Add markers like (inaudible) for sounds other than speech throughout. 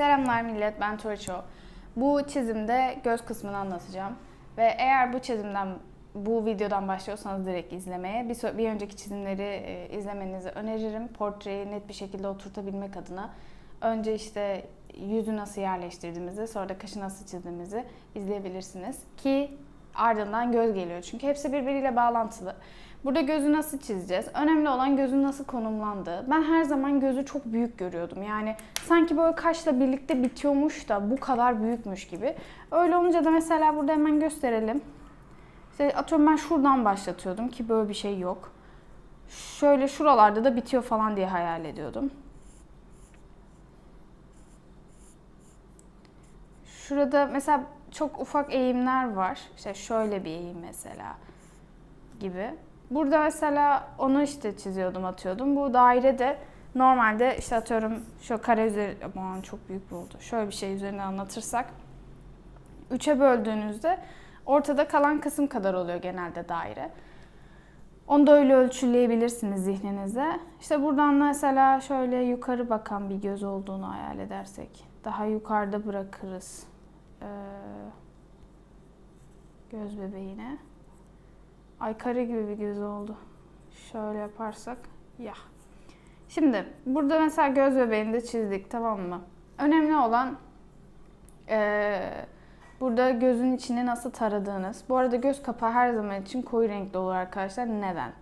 Selamlar millet, ben Tuğço. Bu çizimde göz kısmını anlatacağım. Ve eğer bu çizimden, bu videodan başlıyorsanız direkt izlemeye, bir, bir önceki çizimleri e, izlemenizi öneririm. Portreyi net bir şekilde oturtabilmek adına. Önce işte yüzü nasıl yerleştirdiğimizi, sonra da kaşı nasıl çizdiğimizi izleyebilirsiniz. Ki ardından göz geliyor. Çünkü hepsi birbiriyle bağlantılı. Burada gözü nasıl çizeceğiz? Önemli olan gözün nasıl konumlandığı. Ben her zaman gözü çok büyük görüyordum. Yani sanki böyle kaşla birlikte bitiyormuş da bu kadar büyükmüş gibi. Öyle olunca da mesela burada hemen gösterelim. İşte atıyorum ben şuradan başlatıyordum ki böyle bir şey yok. Şöyle şuralarda da bitiyor falan diye hayal ediyordum. Şurada mesela çok ufak eğimler var. İşte şöyle bir eğim mesela gibi. Burada mesela onu işte çiziyordum, atıyordum. Bu dairede normalde işte atıyorum şu kare üzeri, aman çok büyük bir oldu. Şöyle bir şey üzerine anlatırsak. Üçe böldüğünüzde ortada kalan kısım kadar oluyor genelde daire. Onu da öyle ölçüleyebilirsiniz zihninize. İşte buradan mesela şöyle yukarı bakan bir göz olduğunu hayal edersek. Daha yukarıda bırakırız. Ee, göz bebeğine. Ay kare gibi bir göz oldu. Şöyle yaparsak ya. Şimdi burada mesela göz bebeğini de çizdik tamam mı? Önemli olan eee, burada gözün içini nasıl taradığınız. Bu arada göz kapağı her zaman için koyu renkli olur arkadaşlar. Neden?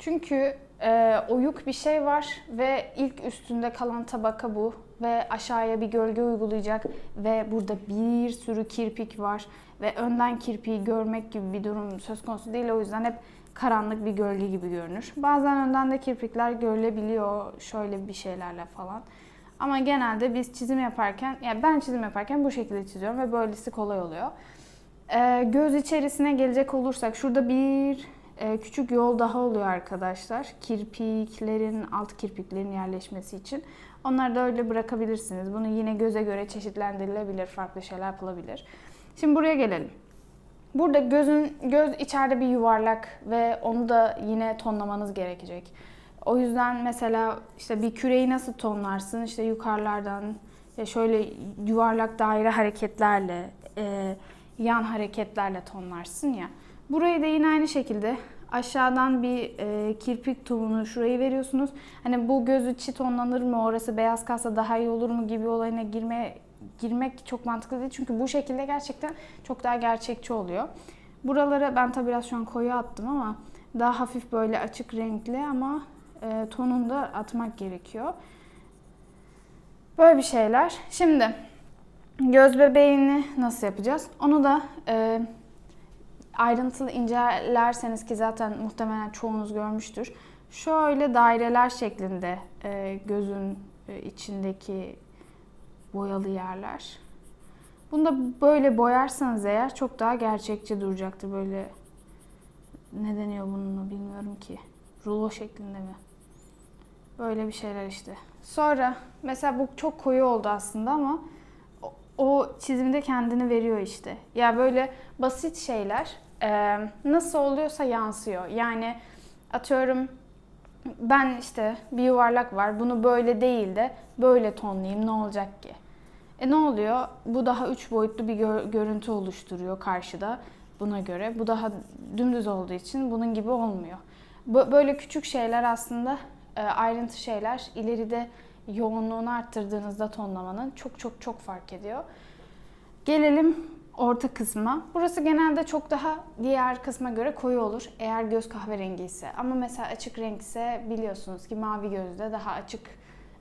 Çünkü eee, oyuk bir şey var ve ilk üstünde kalan tabaka bu ve aşağıya bir gölge uygulayacak ve burada bir sürü kirpik var ve önden kirpiği görmek gibi bir durum söz konusu değil. O yüzden hep karanlık bir gölge gibi görünür. Bazen önden de kirpikler görülebiliyor şöyle bir şeylerle falan. Ama genelde biz çizim yaparken, yani ben çizim yaparken bu şekilde çiziyorum ve böylesi kolay oluyor. Ee, göz içerisine gelecek olursak şurada bir e, küçük yol daha oluyor arkadaşlar. Kirpiklerin, alt kirpiklerin yerleşmesi için. Onları da öyle bırakabilirsiniz. Bunu yine göze göre çeşitlendirilebilir, farklı şeyler yapılabilir. Şimdi buraya gelelim. Burada gözün göz içeride bir yuvarlak ve onu da yine tonlamanız gerekecek. O yüzden mesela işte bir küreyi nasıl tonlarsın? İşte yukarılardan ya şöyle yuvarlak daire hareketlerle, e, yan hareketlerle tonlarsın ya. Burayı da yine aynı şekilde aşağıdan bir e, kirpik tuğunu şurayı veriyorsunuz. Hani bu göz içi tonlanır mı, orası beyaz kalsa daha iyi olur mu gibi olayına girme girmek çok mantıklı değil. Çünkü bu şekilde gerçekten çok daha gerçekçi oluyor. Buralara ben tabi biraz şu an koyu attım ama daha hafif böyle açık renkli ama e, tonunu da atmak gerekiyor. Böyle bir şeyler. Şimdi göz bebeğini nasıl yapacağız? Onu da e, ayrıntılı incelerseniz ki zaten muhtemelen çoğunuz görmüştür. Şöyle daireler şeklinde e, gözün e, içindeki boyalı yerler. Bunu da böyle boyarsanız eğer çok daha gerçekçi duracaktır. Böyle ne deniyor bununla bilmiyorum ki. Rulo şeklinde mi? Böyle bir şeyler işte. Sonra mesela bu çok koyu oldu aslında ama o, çizimde kendini veriyor işte. Ya böyle basit şeyler e, nasıl oluyorsa yansıyor. Yani atıyorum ben işte bir yuvarlak var. Bunu böyle değil de böyle tonlayayım ne olacak ki? E ne oluyor? Bu daha üç boyutlu bir gör- görüntü oluşturuyor karşıda buna göre. Bu daha dümdüz olduğu için bunun gibi olmuyor. Bö- Böyle küçük şeyler aslında e, ayrıntı şeyler ileride yoğunluğunu arttırdığınızda tonlamanın çok çok çok fark ediyor. Gelelim orta kısma. Burası genelde çok daha diğer kısma göre koyu olur eğer göz kahverengi ise. Ama mesela açık renk ise biliyorsunuz ki mavi gözde daha açık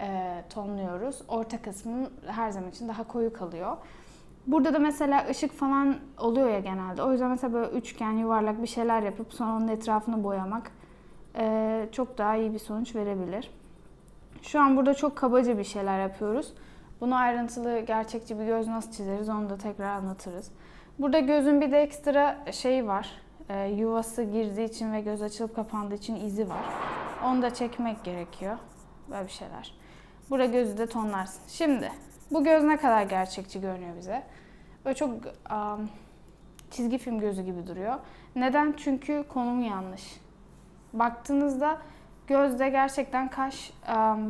e, tonluyoruz. Orta kısmın her zaman için daha koyu kalıyor. Burada da mesela ışık falan oluyor ya genelde. O yüzden mesela böyle üçgen, yuvarlak bir şeyler yapıp sonra onun etrafını boyamak e, çok daha iyi bir sonuç verebilir. Şu an burada çok kabaca bir şeyler yapıyoruz. Bunu ayrıntılı, gerçekçi bir göz nasıl çizeriz onu da tekrar anlatırız. Burada gözün bir de ekstra şey var. E, yuvası girdiği için ve göz açılıp kapandığı için izi var. Onu da çekmek gerekiyor. Böyle bir şeyler. Burada gözü de tonlarsın. Şimdi bu göz ne kadar gerçekçi görünüyor bize. Böyle çok um, çizgi film gözü gibi duruyor. Neden? Çünkü konum yanlış. Baktığınızda Gözde gerçekten kaş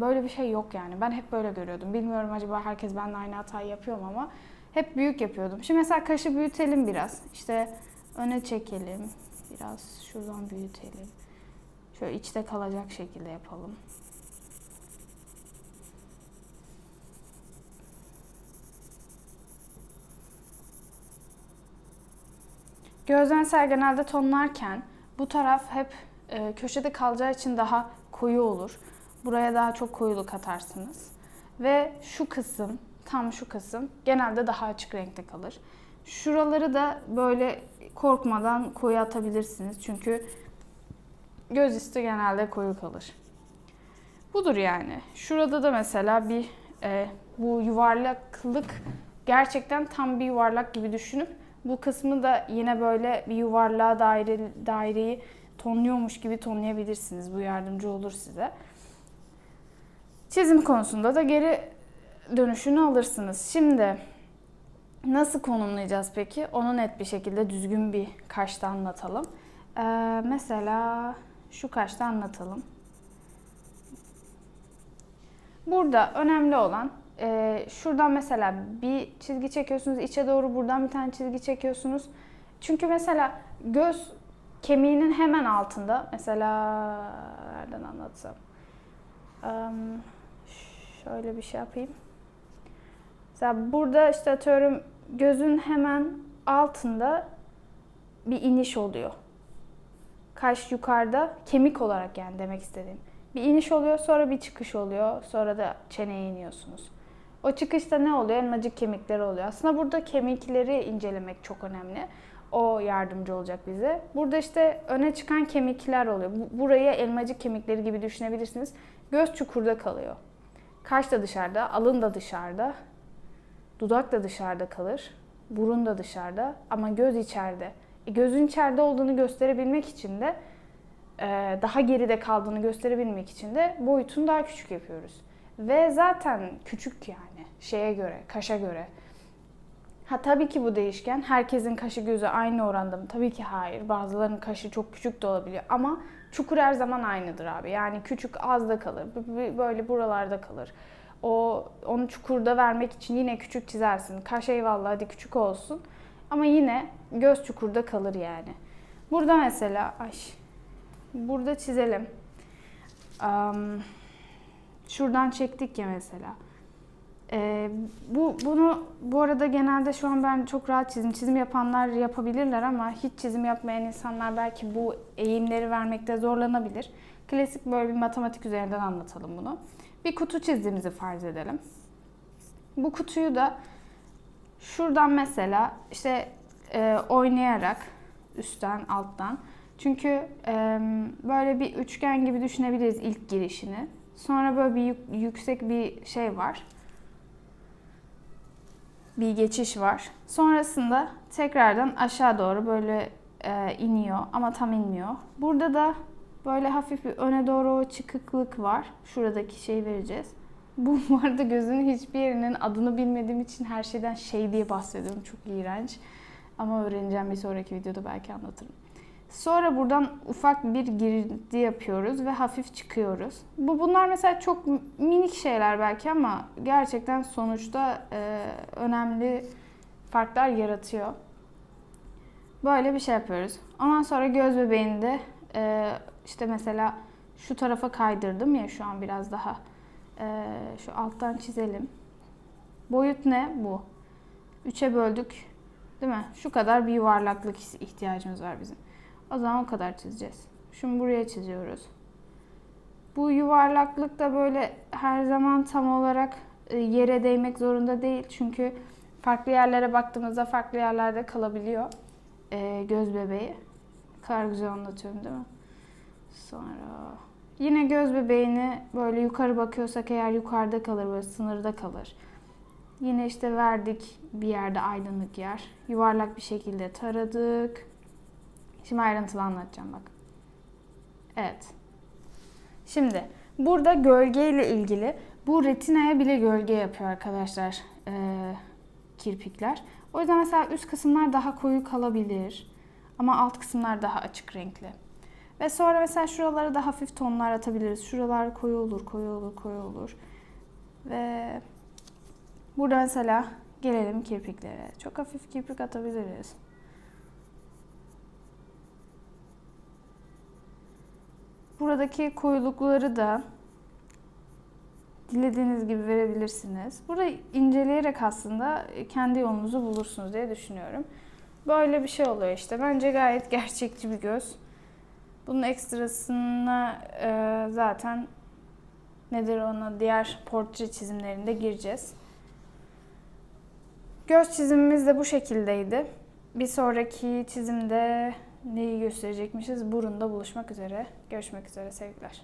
böyle bir şey yok yani. Ben hep böyle görüyordum. Bilmiyorum acaba herkes benimle aynı hatayı yapıyor mu ama hep büyük yapıyordum. Şimdi mesela kaşı büyütelim biraz. İşte öne çekelim. Biraz şuradan büyütelim. Şöyle içte kalacak şekilde yapalım. Gözden genelde tonlarken bu taraf hep e, köşede kalacağı için daha koyu olur. Buraya daha çok koyuluk atarsınız. Ve şu kısım, tam şu kısım genelde daha açık renkte kalır. Şuraları da böyle korkmadan koyu atabilirsiniz. Çünkü göz üstü genelde koyu kalır. Budur yani. Şurada da mesela bir e, bu yuvarlaklık gerçekten tam bir yuvarlak gibi düşünüp bu kısmı da yine böyle bir yuvarlığa daire, daireyi tonluyormuş gibi tonlayabilirsiniz. Bu yardımcı olur size. Çizim konusunda da geri dönüşünü alırsınız. Şimdi nasıl konumlayacağız peki? Onu net bir şekilde düzgün bir kaşta anlatalım. Ee, mesela şu kaşta anlatalım. Burada önemli olan e, şuradan mesela bir çizgi çekiyorsunuz içe doğru buradan bir tane çizgi çekiyorsunuz. Çünkü mesela göz kemiğinin hemen altında mesela nereden anlatsam Em, şöyle bir şey yapayım. Mesela burada işte atıyorum gözün hemen altında bir iniş oluyor. Kaş yukarıda kemik olarak yani demek istediğim. Bir iniş oluyor sonra bir çıkış oluyor sonra da çeneye iniyorsunuz. O çıkışta ne oluyor? Elmacık kemikleri oluyor. Aslında burada kemikleri incelemek çok önemli. O yardımcı olacak bize. Burada işte öne çıkan kemikler oluyor. Bu- Burayı elmacık kemikleri gibi düşünebilirsiniz. Göz çukurda kalıyor. Kaş da dışarıda, alın da dışarıda. Dudak da dışarıda kalır. Burun da dışarıda ama göz içeride. E, gözün içeride olduğunu gösterebilmek için de e, daha geride kaldığını gösterebilmek için de boyutunu daha küçük yapıyoruz. Ve zaten küçük yani şeye göre, kaşa göre. Ha tabii ki bu değişken. Herkesin kaşı gözü aynı oranda mı? Tabii ki hayır. Bazılarının kaşı çok küçük de olabiliyor ama çukur her zaman aynıdır abi. Yani küçük az da kalır. Böyle buralarda kalır. O onu çukurda vermek için yine küçük çizersin. Kaş eyvallah hadi küçük olsun. Ama yine göz çukurda kalır yani. Burada mesela ay burada çizelim. Am, şuradan çektik ya mesela. Ee, bu bunu bu arada genelde şu an ben çok rahat çizim çizim yapanlar yapabilirler ama hiç çizim yapmayan insanlar belki bu eğimleri vermekte zorlanabilir. Klasik böyle bir matematik üzerinden anlatalım bunu. Bir kutu çizdiğimizi farz edelim. Bu kutuyu da şuradan mesela işte e, oynayarak üstten alttan çünkü e, böyle bir üçgen gibi düşünebiliriz ilk girişini. Sonra böyle bir yük- yüksek bir şey var bir geçiş var. Sonrasında tekrardan aşağı doğru böyle e, iniyor ama tam inmiyor. Burada da böyle hafif bir öne doğru çıkıklık var. Şuradaki şeyi vereceğiz. (laughs) Bu bu arada gözün hiçbir yerinin adını bilmediğim için her şeyden şey diye bahsediyorum. Çok iğrenç. Ama öğreneceğim bir sonraki videoda belki anlatırım. Sonra buradan ufak bir girdi yapıyoruz ve hafif çıkıyoruz. Bu bunlar mesela çok minik şeyler belki ama gerçekten sonuçta e, önemli farklar yaratıyor. Böyle bir şey yapıyoruz. Ondan sonra göz bebeğinde e, işte mesela şu tarafa kaydırdım ya şu an biraz daha. E, şu alttan çizelim. Boyut ne? Bu. Üçe böldük. Değil mi? Şu kadar bir yuvarlaklık ihtiyacımız var bizim. O zaman o kadar çizeceğiz. Şunu buraya çiziyoruz. Bu yuvarlaklık da böyle her zaman tam olarak e, yere değmek zorunda değil. Çünkü farklı yerlere baktığımızda farklı yerlerde kalabiliyor e, göz bebeği. Ne kadar güzel anlatıyorum değil mi? Sonra yine göz bebeğini böyle yukarı bakıyorsak eğer yukarıda kalır, böyle sınırda kalır. Yine işte verdik bir yerde aydınlık yer. Yuvarlak bir şekilde taradık. Şimdi ayrıntılı anlatacağım bak. Evet. Şimdi burada gölge ile ilgili bu retinaya bile gölge yapıyor arkadaşlar ee, kirpikler. O yüzden mesela üst kısımlar daha koyu kalabilir ama alt kısımlar daha açık renkli. Ve sonra mesela şuralara da hafif tonlar atabiliriz. Şuralar koyu olur, koyu olur, koyu olur. Ve burada mesela gelelim kirpiklere. Çok hafif kirpik atabiliriz. Buradaki koyulukları da dilediğiniz gibi verebilirsiniz. Burada inceleyerek aslında kendi yolunuzu bulursunuz diye düşünüyorum. Böyle bir şey oluyor işte. Bence gayet gerçekçi bir göz. Bunun ekstrasına e, zaten nedir ona diğer portre çizimlerinde gireceğiz. Göz çizimimiz de bu şekildeydi. Bir sonraki çizimde neyi gösterecekmişiz? Burunda buluşmak üzere. Görüşmek üzere sevgiler.